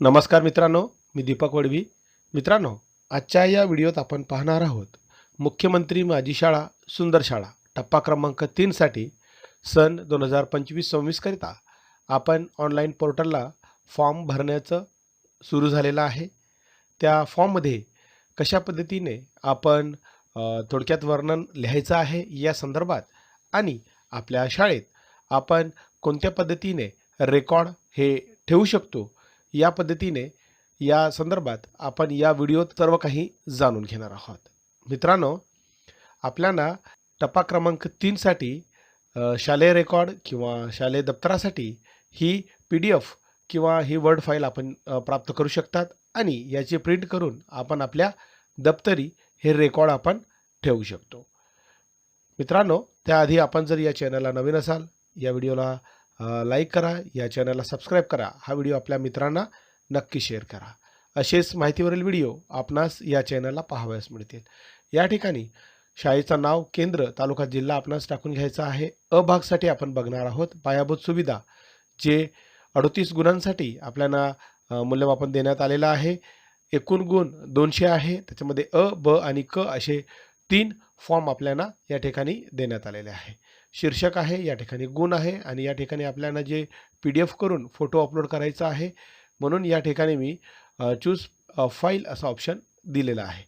नमस्कार मित्रांनो मी दीपक वडवी. मित्रांनो आजच्या या व्हिडिओत आपण पाहणार आहोत मुख्यमंत्री माझी शाळा सुंदर शाळा टप्पा क्रमांक तीनसाठी सन दोन हजार पंचवीस सव्वीसकरिता आपण ऑनलाईन पोर्टलला फॉर्म भरण्याचं सुरू झालेलं आहे. त्या फॉर्ममध्ये कशा पद्धतीने आपण थोडक्यात वर्णन लिहायचं आहे या संदर्भात आणि आपल्या शाळेत आपण कोणत्या पद्धतीने रेकॉर्ड हे ठेवू शकतो या पद्धतीने या संदर्भात आपण या व्हिडिओत सर्व काही जाणून घेणार आहोत. मित्रांनो आपल्याला टप्पा क्रमांक तीनसाठी शालेय रेकॉर्ड किंवा शालेय दप्तरासाठी ही पी डी एफ किंवा ही वर्ड फाईल आपण प्राप्त करू शकतात आणि याची प्रिंट करून आपण आपल्या दप्तरी हे रेकॉर्ड आपण ठेवू शकतो. मित्रांनो त्याआधी आपण जर या चॅनलला नवीन असाल या व्हिडिओला लाईक करा या चॅनलला सबस्क्राईब करा. हा व्हिडिओ आपल्या मित्रांना नक्की शेअर करा. असेच माहितीवरील व्हिडिओ आपणास या चॅनलला पाहावयास मिळतील. या ठिकाणी शाळेचं नाव केंद्र तालुका जिल्हा आपणास टाकून घ्यायचा आहे. अ भागसाठी आपण बघणार आहोत पायाभूत सुविधा जे अडतीस गुणांसाठी आपल्याला मूल्यमापन देण्यात आलेलं आहे. एकूण गुण दोनशे आहे. त्याच्यामध्ये अ ब आणि क असे तीन फॉर्म आपल्याला या ठिकाणी देण्यात आलेले आहे. शीर्षक आहे या ठिकाणी गुण आहे आणि या ठिकाणी आपल्याला जे पी डी एफ करून फोटो अपलोड करायचा आहे म्हणून या ठिकाणी मी चूज फाईल असा ऑप्शन दिलेला आहे.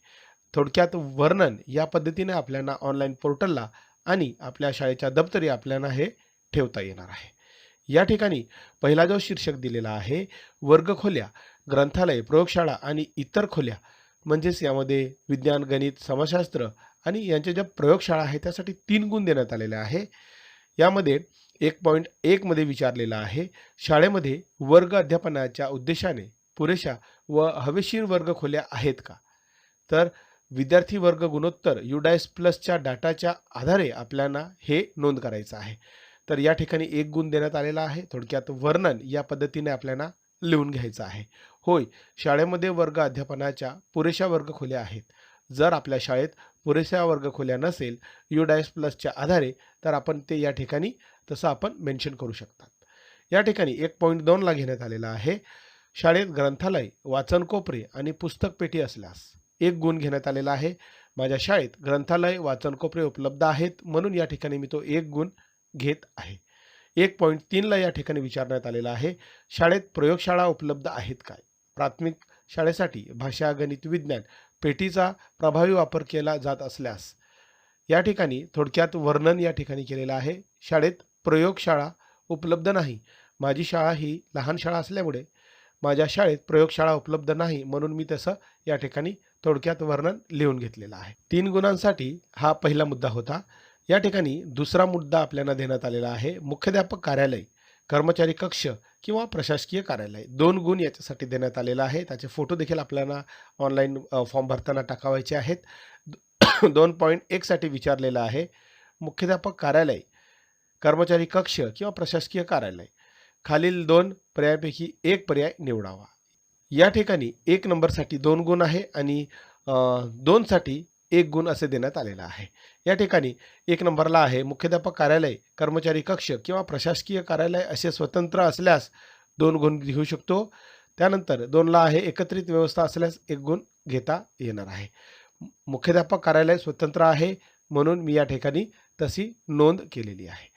थोडक्यात वर्णन या पद्धतीने आपल्याला ऑनलाईन पोर्टलला आणि आपल्या शाळेच्या दप्तरी आपल्याला हे ठेवता येणार आहे. या ठिकाणी पहिला जो शीर्षक दिलेला आहे वर्गखोल्या ग्रंथालय प्रयोगशाळा आणि इतर खोल्या म्हणजेच यामध्ये विज्ञान गणित समाजशास्त्र आणि यांच्या ज्या प्रयोगशाळा आहेत त्यासाठी तीन गुण देण्यात आलेले आहे. यामध्ये एक पॉईंट एकमध्ये विचारलेला आहे. शाळेमध्ये वर्ग अध्यापनाच्या उद्देशाने पुरेशा व हवेशीर वर्ग खोल्या आहेत का? तर विद्यार्थी वर्ग गुणोत्तर युडायस प्लसच्या डाटाच्या आधारे आपल्याला हे नोंद करायचं आहे. तर या ठिकाणी एक गुण देण्यात आलेला आहे. थोडक्यात वर्णन या पद्धतीने आपल्याला लिहून घ्यायचं आहे. होय शाळेमध्ये वर्ग अध्यापनाच्या पुरेशा वर्ग खोल्या आहेत. जर आपल्या शाळेत पुरेशा वर्ग खोल्या नसेल युडायस प्लसच्या आधारे तर आपण ते या ठिकाणी तसं आपण मेन्शन करू शकतात. या ठिकाणी एक पॉईंट दोनला घेण्यात आलेला आहे. शाळेत ग्रंथालय वाचन कोपरे आणि पुस्तक पेटी असल्यास एक गुण घेण्यात आलेला आहे. माझ्या शाळेत ग्रंथालय वाचन कोपरे उपलब्ध आहेत म्हणून या ठिकाणी मी तो एक गुण घेत आहे. एक पॉईंट तीनला या ठिकाणी विचारण्यात आलेला आहे. शाळेत प्रयोगशाळा उपलब्ध आहेत काय? प्राथमिक शाळेसाठी भाषा गणित विज्ञान पेटीचा प्रभावी वापर केला जात असल्यास या ठिकाणी थोडक्यात वर्णन या ठिकाणी केलेलं आहे. शाळेत प्रयोगशाळा उपलब्ध नाही. माझी शाळा ही लहान शाळा असल्यामुळे माझ्या शाळेत प्रयोगशाळा उपलब्ध नाही म्हणून मी तसं या ठिकाणी थोडक्यात वर्णन लिहून घेतलेलं आहे. तीन गुणांसाठी हा पहिला मुद्दा होता. या ठिकाणी दुसरा मुद्दा आपल्याला देण्यात आलेला आहे. मुख्याध्यापक कार्यालय कर्मचारी कक्ष किंवा प्रशासकीय कार्यालय. दोन गुण याच्यासाठी देण्यात आलेला आहे. त्याचे फोटो देखील आपल्याला ऑनलाईन फॉर्म भरताना टाकावायचे आहेत. दोन पॉईंट एकसाठी विचारलेलं आहे. मुख्याध्यापक कार्यालय कर्मचारी कक्ष किंवा प्रशासकीय कार्यालय. खालील दोन पर्यायापैकी एक पर्याय निवडावा. या ठिकाणी एक नंबरसाठी दोन गुण आहे आणि दोनसाठी एक गुण असे देण्यात आलेलं आहे. या ठिकाणी एक नंबरला आहे मुख्याध्यापक कार्यालय कर्मचारी कक्ष किंवा प्रशासकीय कार्यालय असे स्वतंत्र असल्यास दोन गुण घेऊ शकतो. त्यानंतर दोनला आहे एकत्रित व्यवस्था असल्यास एक गुण घेता येणार आहे. मुख्याध्यापक कार्यालय स्वतंत्र आहे म्हणून मी या ठिकाणी तशी नोंद केलेली आहे.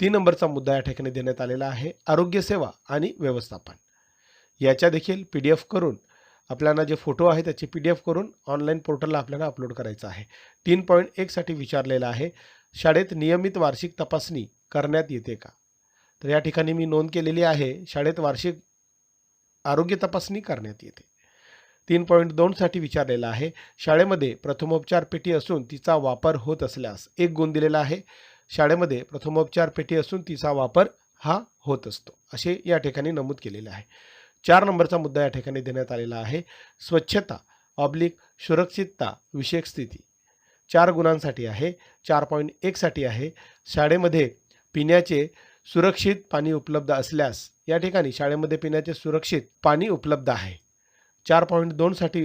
तीन नंबरचा मुद्दा या ठिकाणी देण्यात आलेला आहे आरोग्यसेवा आणि व्यवस्थापन. याच्या देखील पी डी एफ करून आपल्याला जे फोटो आहे त्याचे पी डी एफ करून ऑनलाईन पोर्टलला आपल्याला अपलोड करायचं आहे. तीन पॉईंट एकसाठी विचारलेलं आहे शाळेत नियमित वार्षिक तपासणी करण्यात येते का? तर या ठिकाणी मी नोंद केलेली आहे शाळेत वार्षिक आरोग्य तपासणी करण्यात येते. तीन पॉईंट दोनसाठी विचारलेलं आहे शाळेमध्ये प्रथमोपचार पेटी असून तिचा वापर होत असल्यास एक गुण दिलेला आहे शाळेमध्ये प्रथमोपचार पेटी असून तिचा वापर हा होत असतो. असे या ठिकाणी नमूद केलेले आहे. चार नंबरचा मुद्दा या ठिकाणी देण्यात आलेला आहे. स्वच्छता ऑब्लिक सुरक्षितता विषयक स्थिती. चार गुणांसाठी आहे. चार पॉईंट एकसाठी आहे. शाळेमध्ये पिण्याचे सुरक्षित पाणी उपलब्ध असल्यास या ठिकाणी शाळेमध्ये पिण्याचे सुरक्षित पाणी उपलब्ध आहे. चार पॉईंट दोनसाठी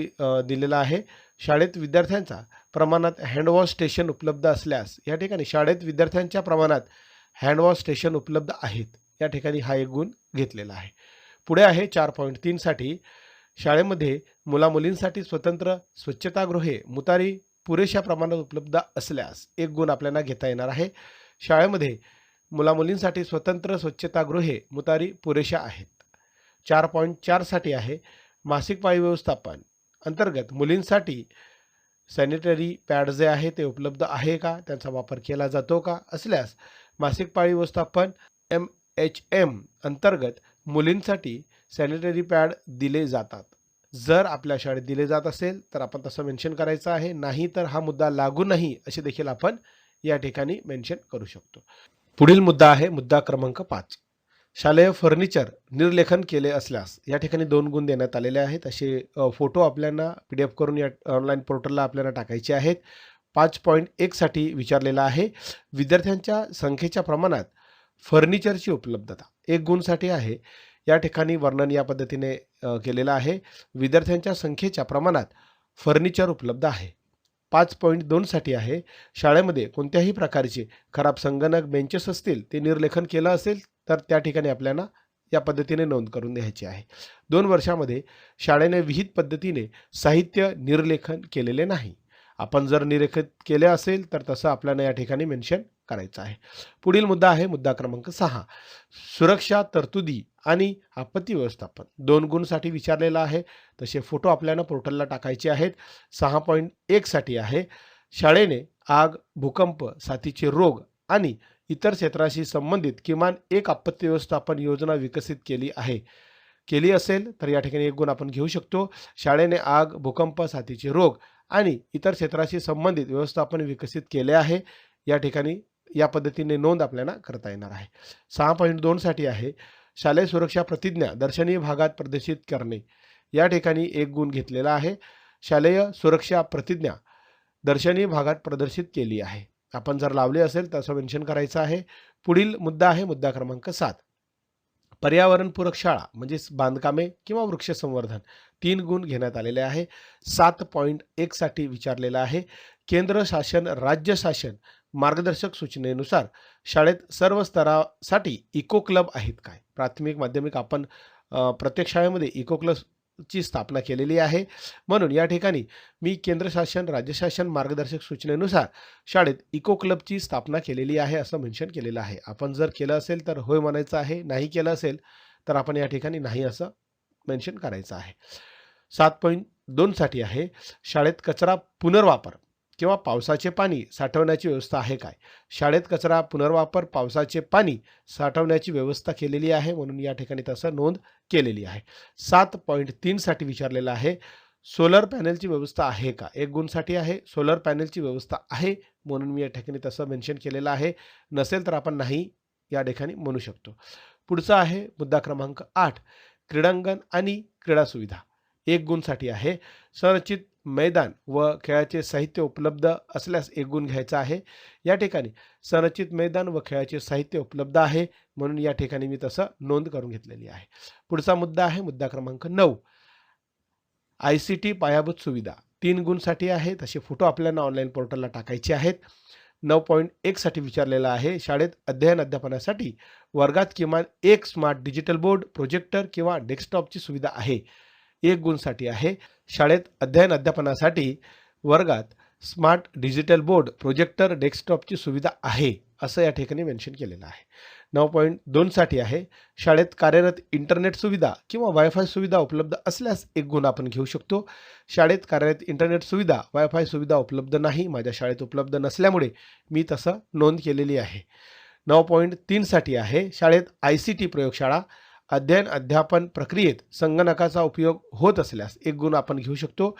दिलेला आहे. शाळेत विद्यार्थ्यांचा प्रमाणात हँडवॉश स्टेशन उपलब्ध असल्यास या ठिकाणी शाळेत विद्यार्थ्यांच्या प्रमाणात हँडवॉश स्टेशन उपलब्ध आहेत. या ठिकाणी हा एक गुण घेतलेला आहे. पुढे आहे चार पॉईंट तीनसाठी शाळेमध्ये मुलामुलींसाठी स्वतंत्र स्वच्छतागृहे मुतारी पुरेशा प्रमाणात उपलब्ध असल्यास एक गुण आपल्याला घेता येणार आहे. शाळेमध्ये मुलामुलींसाठी स्वतंत्र स्वच्छतागृहे मुतारी पुरेशा आहेत. चार पॉईंट चारसाठी आहे मासिक पाळी व्यवस्थापन. अंतर्गत मुलींसाठी सॅनिटरी पॅड जे आहे ते उपलब्ध आहे का? त्यांचा वापर केला जातो का? असल्यास मासिक पाळी व्यवस्थापन एम एच एम अंतर्गत मुलींसाठी सॅनिटरी पॅड दिले जातात. जर आपल्या शाळेत दिले जात असेल तर आपण तसं मेन्शन करायचं आहे. नाही तर हा मुद्दा लागू नाही असे देखील आपण या ठिकाणी मेन्शन करू शकतो. पुढील मुद्दा आहे मुद्दा क्रमांक पाच. शालेय फर्निचर निर्लेखन केले असल्यास या ठिकाणी दोन गुण देण्यात आलेले आहेत. असे फोटो आपल्याला पी डी एफ करून या ऑनलाईन पोर्टलला आपल्याला टाकायचे आहेत. पाच पॉईंट एकसाठी विचारलेला आहे. विद्यार्थ्यांच्या संख्येच्या प्रमाणात फर्निचरची उपलब्धता. एक गुणसाठी आहे. या ठिकाणी वर्णन या पद्धतीने केलेलं आहे. विद्यार्थ्यांच्या संख्येच्या प्रमाणात फर्निचर उपलब्ध आहे. पाच पॉईंट दोनसाठी आहे. शाळेमध्ये कोणत्याही प्रकारचे खराब संगणक बेंचेस असतील ते निर्लेखन केलं असेल तर त्या ठिकाणी आपल्याला या पद्धतीने नोंद करून द्यायची आहे. दोन वर्षामध्ये शाळेने विहित पद्धतीने साहित्य निर्लेखन केलेले नाही. आपण जर निरेखित केले असेल तर तसं आपल्याला या ठिकाणी मेन्शन करायचा आहे. पुढील मुद्दा आहे मुद्दा क्रमांक सहा. सुरक्षा तरतुदी आणि आपत्ती व्यवस्थापन. दोन गुणसाठी विचारलेला आहे. तसे फोटो आपल्याला पोर्टलला टाकायचे आहेत. सहा पॉईंट एकसाठी आहे. शाळेने आग भूकंप साथीचे रोग आणि इतर क्षेत्राशी संबंधित किमान एक आपत्ती व्यवस्थापन योजना विकसित केली आहे. केली असेल तर या ठिकाणी एक गुण आपण घेऊ शकतो. शाळेने आग भूकंप साथीचे रोग आणि इतर क्षेत्राशी संबंधित व्यवस्थापन विकसित केले आहे. या ठिकाणी या पद्धतीने नोंद आपल्याला करता येणार आहे. सहा पॉईंट दोनसाठी आहे शालेय सुरक्षा प्रतिज्ञा दर्शनीय भागात प्रदर्शित करणे. या ठिकाणी एक गुण घेतलेला आहे शालेय सुरक्षा प्रतिज्ञा दर्शनीय भागात प्रदर्शित केली आहे. आपण जर लावले असेल तर असं मेन्शन करायचं आहे. पुढील मुद्दा आहे मुद्दा क्रमांक सात. पर्यावरणपूरक शाळा म्हणजेच बांधकामे किंवा वृक्ष संवर्धन तीन गुण घेण्यात आलेले आहे. सात पॉईंट एकसाठी विचारलेलं आहे. केंद्र शासन राज्य शासन मार्गदर्शक सूचनेनुसार शाळेत सर्व स्तरासाठी इको क्लब आहेत काय? प्राथमिक माध्यमिक आपण प्रत्येक शाळेमध्ये इको क्लबची स्थापना केलेली आहे. म्हणून या ठिकाणी मी केंद्र शासन राज्य शासन मार्गदर्शक सूचनेनुसार शाळेत इको क्लबची स्थापना केलेली आहे असं मेन्शन केलेलं आहे. आपण जर केलं असेल तर होय म्हणायचं आहे. नाही केलं असेल तर आपण या ठिकाणी नाही असं मेन्शन करायचं आहे. सात पॉईंट दोनसाठी आहे. शाळेत कचरा पुनर्वापर. किंवा पावसाचे पाणी साठवण्याची व्यवस्था आहे काय? शाळेत कचरा पुनर्वापर पावसाचे पाणी साठवण्याची व्यवस्था केलेली आहे म्हणून या ठिकाणी तसं नोंद केलेली आहे. सात पॉईंट तीनसाठी विचारलेलं आहे सोलर पॅनलची व्यवस्था आहे का? एक गुणसाठी आहे सोलर पॅनलची व्यवस्था आहे म्हणून मी या ठिकाणी तसं मेन्शन केलेलं आहे. नसेल तर आपण नाही या ठिकाणी म्हणू शकतो. पुढचा आहे मुद्दा क्रमांक आठ क्रीडांगण आणि क्रीडा सुविधा. एक गुणसाठी आहे संरचित मैदान व खेळाचे साहित्य उपलब्ध असल्यास एक गुण घ्यायचा आहे. या ठिकाणी संरचित मैदान व खेळाचे साहित्य उपलब्ध आहे म्हणून या ठिकाणी मी तसं नोंद करून घेतलेली आहे. पुढचा मुद्दा आहे मुद्दा क्रमांक नऊ. आय सी टी पायाभूत सुविधा. तीन गुणसाठी आहे तसे फोटो आपल्याला ऑनलाईन पोर्टलला टाकायचे आहेत. नऊ पॉईंट एकसाठी विचारलेला आहे शाळेत अध्ययन अध्यापनासाठी वर्गात किमान एक स्मार्ट डिजिटल बोर्ड प्रोजेक्टर किंवा डेस्कटॉपची सुविधा आहे. एक गुणसाठी आहे. शाळेत अध्ययन अध्यापनासाठी वर्गात स्मार्ट डिजिटल बोर्ड प्रोजेक्टर डेस्कटॉपची सुविधा आहे असं या ठिकाणी मेन्शन केलेलं आहे. नऊ पॉईंट दोनसाठी आहे शाळेत कार्यरत इंटरनेट सुविधा किंवा वायफाय सुविधा उपलब्ध असल्यास एक गुण आपण घेऊ शकतो. शाळेत कार्यरत इंटरनेट सुविधा वायफाय सुविधा उपलब्ध नाही माझ्या शाळेत उपलब्ध नसल्यामुळे मी तसं नोंद केलेली आहे. नऊ पॉईंट तीनसाठी आहे शाळेत आय सी टी प्रयोगशाळा अध्ययन अध्यापन प्रक्रियेत संगणकाचा उपयोग होत असल्यास एक गुण आपण घेऊ शकतो.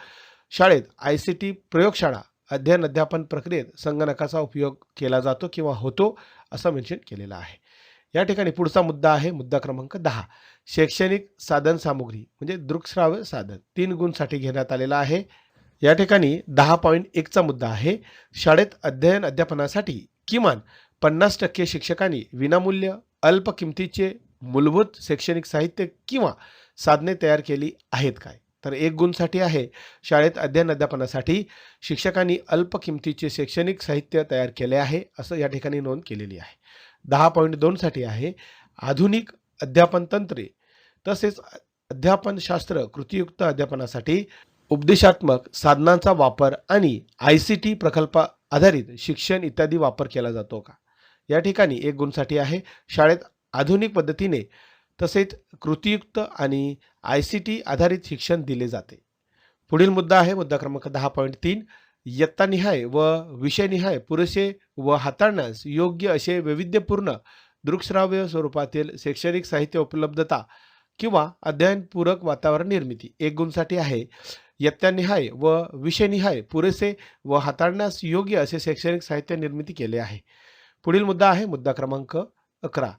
शाळेत आय सी टी प्रयोगशाळा अध्ययन अध्यापन प्रक्रियेत संगणकाचा उपयोग केला जातो किंवा होतो असं मेन्शन केलेलं आहे. या ठिकाणी पुढचा मुद्दा आहे मुद्दा क्रमांक दहा. शैक्षणिक साधन सामुग्री म्हणजे दृकश्राव्य साधन तीन गुणसाठी घेण्यात आलेला आहे. या ठिकाणी दहा पॉईंट एकचा मुद्दा आहे. शाळेत अध्ययन अध्यापनासाठी किमान पन्नास टक्के शिक्षकांनी विनामूल्य अल्प किमतीचे मूलभूत शैक्षणिक साहित्य किंवा साधने तयार केली आहेत काय? तर एक गुणसाठी आहे शाळेत अध्ययन अध्यापनासाठी शिक्षकांनी अल्प किमतीचे शैक्षणिक साहित्य तयार केले आहे असं या ठिकाणी नोंद केलेली आहे. दहा पॉईंट दोनसाठी आहे आधुनिक अध्यापन तंत्रे तसेच अध्यापनशास्त्र कृतीयुक्त अध्यापनासाठी उपदेशात्मक साधनांचा वापर आणि आय सी टी प्रकल्प आधारित शिक्षण इत्यादी वापर केला जातो का? या ठिकाणी एक गुणसाठी आहे शाळेत आधुनिक पद्धतीने तसेच कृतीयुक्त आणि आय सी टी आधारित शिक्षण दिले जाते. पुढील मुद्दा आहे मुद्दा क्रमांक दहा पॉईंट तीन. इयत्तानिहाय व विषयनिहाय पुरेसे व हाताळण्यास योग्य असे वैविध्यपूर्ण दृकश्राव्य स्वरूपातील शैक्षणिक साहित्य उपलब्धता किंवा अध्ययनपूरक वातावरण निर्मिती. एक गुणसाठी आहे यत्तानिहाय व विषयनिहाय पुरेसे व हाताळण्यास योग्य असे शैक्षणिक साहित्य निर्मिती केले आहे. पुढील मुद्दा आहे मुद्दा क्रमांक अकरा.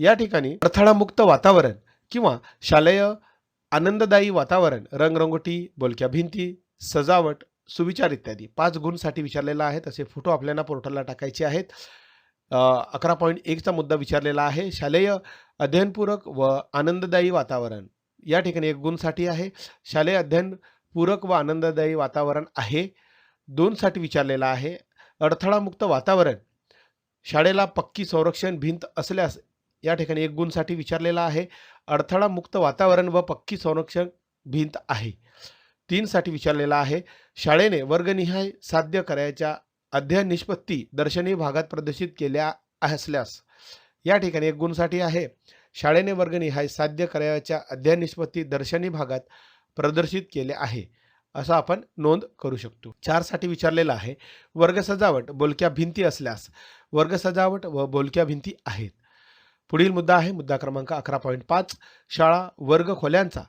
या ठिकाणी अडथळामुक्त वातावरण किंवा शालेय आनंददायी वातावरण रंगरंगोटी बोलक्या भिंती सजावट सुविचार इत्यादी. पाच गुणसाठी विचारलेला आहे तसे फोटो आपल्याला पोर्टलला टाकायचे आहेत. अकरा पॉईंट एकचा मुद्दा विचारलेला आहे. शालेय अध्ययनपूरक व आनंददायी वातावरण या ठिकाणी एक गुणसाठी आहे. शालेय अध्ययनपूरक व आनंददायी वातावरण आहे. दोनसाठी विचारलेला आहे. अडथळामुक्त वातावरण. शाळेला पक्की संरक्षण भिंत असल्यास या ठिकाणी एक गुणसाठी विचारलेला आहे. अडथळा मुक्त वातावरण व पक्की संरक्षण भिंत आहे. तीनसाठी विचारलेला आहे. शाळेने वर्गनिहाय साध्य करायच्या अध्ययन निष्पत्ती दर्शनी भागात प्रदर्शित केल्या असल्यास या ठिकाणी एक गुणसाठी आहे. शाळेने वर्गनिहाय साध्य करायच्या अध्ययन निष्पत्ती दर्शनी भागात प्रदर्शित केले आहे. असं आपण नोंद करू शकतो. चारसाठी विचारलेलं आहे. वर्ग सजावट बोलक्या भिंती असल्यास वर्ग सजावट व बोलक्या भिंती आहेत. पुढील मुद्दा आहे मुद्दा क्रमांक अकरा पॉईंट पाच. शाळा वर्ग खोल्यांचा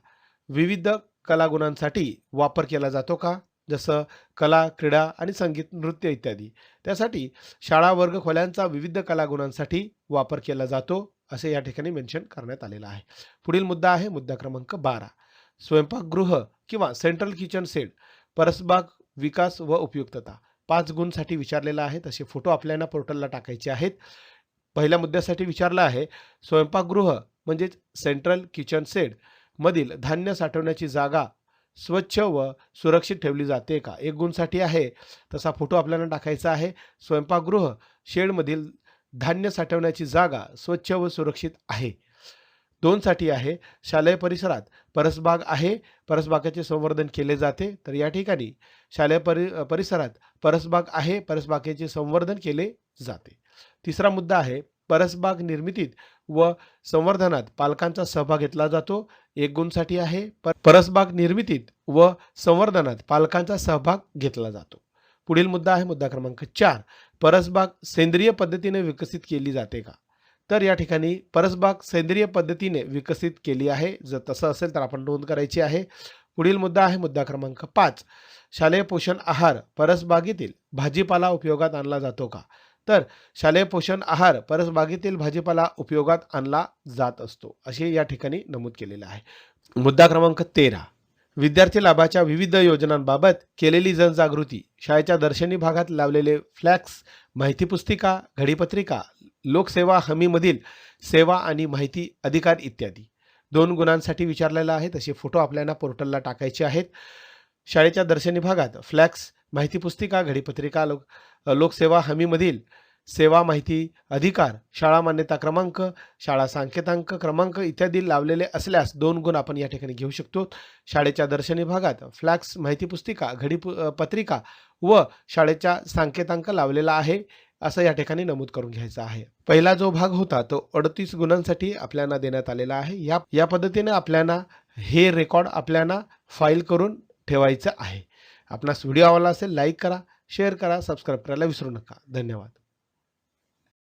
विविध कलागुणांसाठी वापर केला जातो का? जसं कला क्रीडा आणि संगीत नृत्य इत्यादी. त्यासाठी शाळा वर्ग खोल्यांचा विविध कलागुणांसाठी वापर केला जातो असे या ठिकाणी मेन्शन करण्यात आलेलं आहे. पुढील मुद्दा आहे मुद्दा क्रमांक बारा. स्वयंपाकगृह किंवा सेंट्रल किचन सेट परसबाग विकास व उपयुक्तता. पाच गुणसाठी विचारलेला आहे तसे फोटो आपल्याला पोर्टलला टाकायचे आहेत. पहिल्या मुद्द्यासाठी विचारलं आहे स्वयंपाकगृह म्हणजेच सेंट्रल किचन सेड मधील धान्य साठवण्याची जागा स्वच्छ व सुरक्षित ठेवली जाते का? एक गुणसाठी आहे. तसा फोटो आपल्याला टाकायचा आहे. स्वयंपाकगृह शेडमधील धान्य साठवण्याची जागा स्वच्छ व सुरक्षित आहे. दोनसाठी आहे. शालेय परिसरात परसबाग आहे. परसबागाचे संवर्धन केले जाते. तर या ठिकाणी शालेय परि परिसरात परसबाग आहे. परसबागेचे संवर्धन केले जाते. तिसरा मुद्दा आहे परसबाग निर्मितीत व संवर्धनात पालकांचा सहभाग घेतला जातो. एक गुणसाठी आहे पर परसबाग निर्मितीत व संवर्धनात पालकांचा सहभाग घेतला जातो. पुढील मुद्दा आहे मुद्दा क्रमांक चार. परसबाग सेंद्रिय पद्धतीने विकसित केली जाते का? तर या ठिकाणी परसबाग सेंद्रिय पद्धतीने विकसित केली आहे. जर तसं असेल तर आपण नोंद करायची आहे. पुढील मुद्दा आहे मुद्दा क्रमांक पाच. शालेय पोषण आहार परसबागेतील भाजीपाला उपयोगात आणला जातो का? तर शालेय पोषण आहार परसबागेतील भाजीपाला उपयोगात आणला जात असतो असे या ठिकाणी नमूद केलेलं आहे. मुद्दा क्रमांक तेरा. विद्यार्थी लाभाच्या विविध योजनांबाबत केलेली जनजागृती शाळेच्या दर्शनी भागात लावलेले फ्लॅक्स माहिती पुस्तिका घडीपत्रिका लोकसेवा हमीमधील सेवा आणि माहिती अधिकार इत्यादी. दोन गुणांसाठी विचारलेला आहे तसे फोटो आपल्याला पोर्टलला टाकायचे आहेत. शाळेच्या दर्शनी भागात फ्लॅक्स माहिती पुस्तिका घडीपत्रिका लोक लोकसेवा हमीमधील सेवा माहिती अधिकार शाळा मान्यता क्रमांक शाळा सांकेतांक क्रमांक इत्यादी लावलेले असल्यास दोन गुण आपण या ठिकाणी घेऊ शकतो. शाळेच्या दर्शनी भागात फ्लॅक्स माहिती पुस्तिका घडी पत्रिका व शाळेच्या सांकेतांक लावलेला आहे असं या ठिकाणी नमूद करून घ्यायचं आहे. पहिला जो भाग होता तो अडतीस गुणांसाठी आपल्याला देण्यात आलेला आहे. या या पद्धतीने आपल्याला हे रेकॉर्ड आपल्याला फाईल करून ठेवायचं आहे. आपणास व्हिडिओ आवडला असेल लाईक करा शेअर करा सबस्क्राईब करायला विसरू नका. धन्यवाद.